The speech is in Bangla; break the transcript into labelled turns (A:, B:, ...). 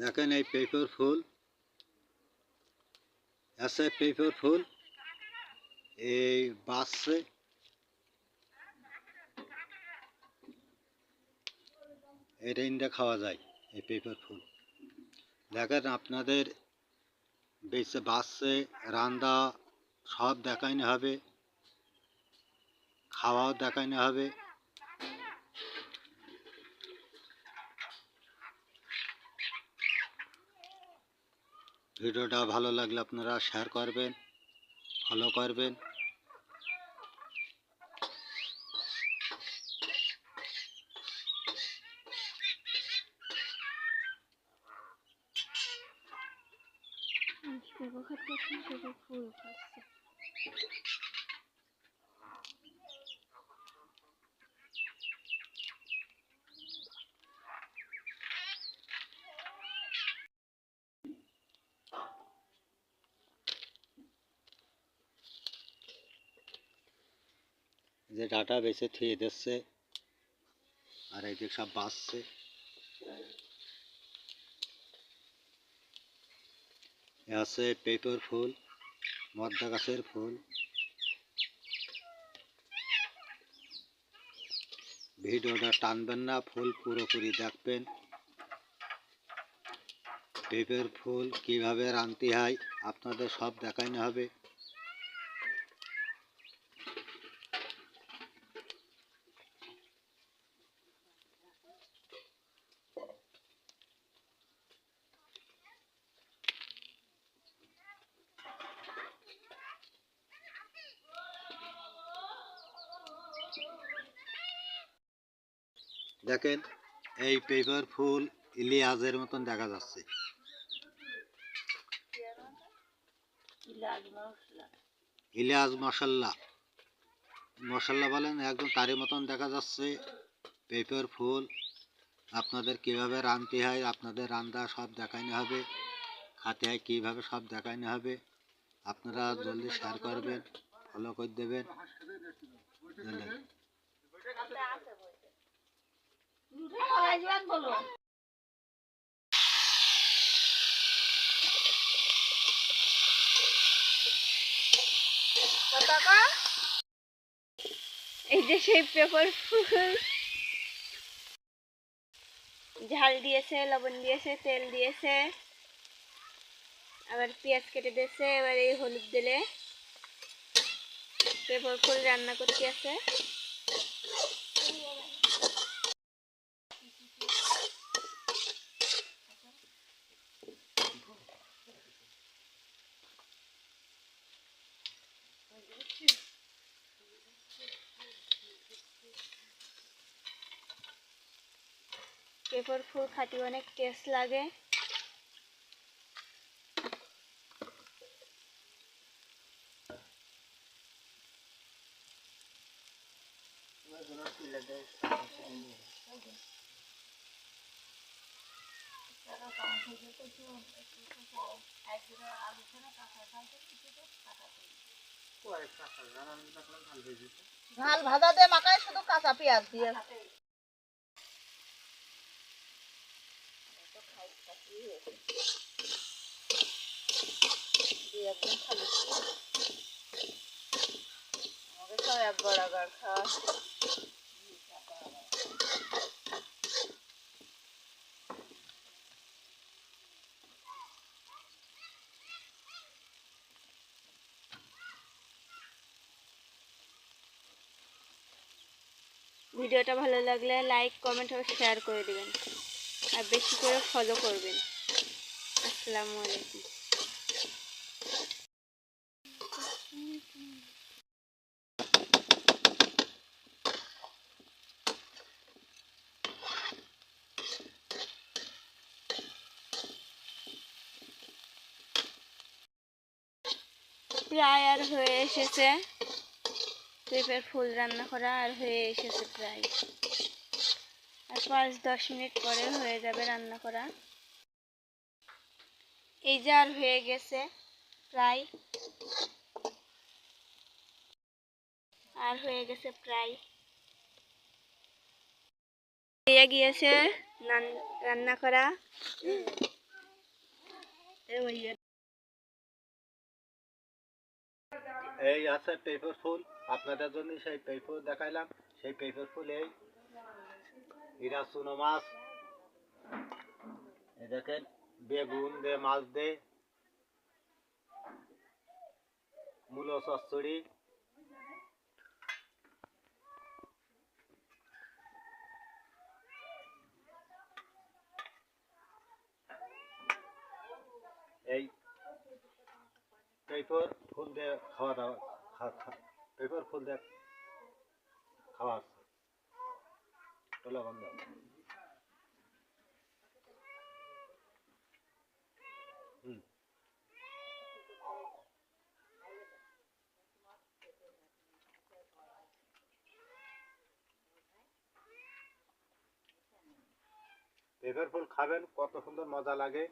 A: দেখেন এই পেপার ফুল। আছে পেপার ফুল। এই বাসছে এই রেনটা খাওয়া যায়, এই পেপার ফুল। দেখেন আপনাদের বেঁচে বাসছে রান্দা সব দেখাইতে হবে, খাওয়াও দেখাইতে হবে। ভিডিওটা ভালো লাগলে আপনারা শেয়ার করবেন ফলো করবেন।
B: ফুল
A: যে ডাটা বেছে থুয়ে দিচ্ছে, আর এই দিক সব বাঁচছে। আছে পেপার ফুল, মদ্দা গাছের ফুল, ভিডিওটা টানবেন না, ফুল পুরোপুরি দেখবেন। পেঁপের ফুল কীভাবে রানতে হয়, আপনাদের সব দেখাইতে হবে। দেখেন, এই পেপার ফুল ইলিয়াজের মতন দেখা যাচ্ছে। ইলিয়াজ মশাল্লা মশাল্লা বলেন, একদম তারই মতন দেখা যাচ্ছে পেপার ফুল। আপনাদের কীভাবে রাঁধতে হয়, আপনাদের রান্না সব দেখাইতে হবে। খাতে হয়, কীভাবে সব দেখাইতে হবে। আপনারা জলদি শেয়ার করবেন ফলো করে দেবেন।
B: এই যে সেই পেপার ফুল। ঝাল দিয়েছে লবণ দিয়েছে তেল দিয়েছে। আবার পেঁয়াজ কেটে দিয়েছে এবার এই হলুদ দিলে। পেপার ফুল রান্না করতে আছে। পেপার ফুল খাটি অনেক টেস্ট লাগে।
C: ঝাল ভাজা দিয়ে মাখায় শুধু কাঁচা পেঁয়াজ দিয়ে।
B: ভিডিওটা ভালো লাগলে লাইক কমেন্ট ও শেয়ার করে দেবেন। আর বেশি করে ফলো করবেন। আসসালামু আলাইকুম। প্রায় আর হয়ে এসেছে। পেঁপের ফুল রান্না করা আর হয়ে এসেছে প্রায়। আর পাঁচ দশ মিনিট পরে হয়ে যাবে রান্না করা। এই যে আর হয়ে গেছে, প্রায়। আর হয়ে গেছে প্রায়। হয়ে গিয়েছে রান্না করা।
A: এই আছে পেপার ফুল। আপনাদের জন্য সেই পেপার দেখাইলাম। সেই পেপার ফুল এই। এরা চুনো মাছ। দেখেন। বেগুন দে, মাছ দে, মূলো চচ্চড়ি। এই পেপার ফুল দিয়ে খাওয়া দাওয়া পেপার ফুল দিয়ে খাওয়া আছে। বন্ধ। পেপার ফুল খাবেন কত সুন্দর মজা লাগে।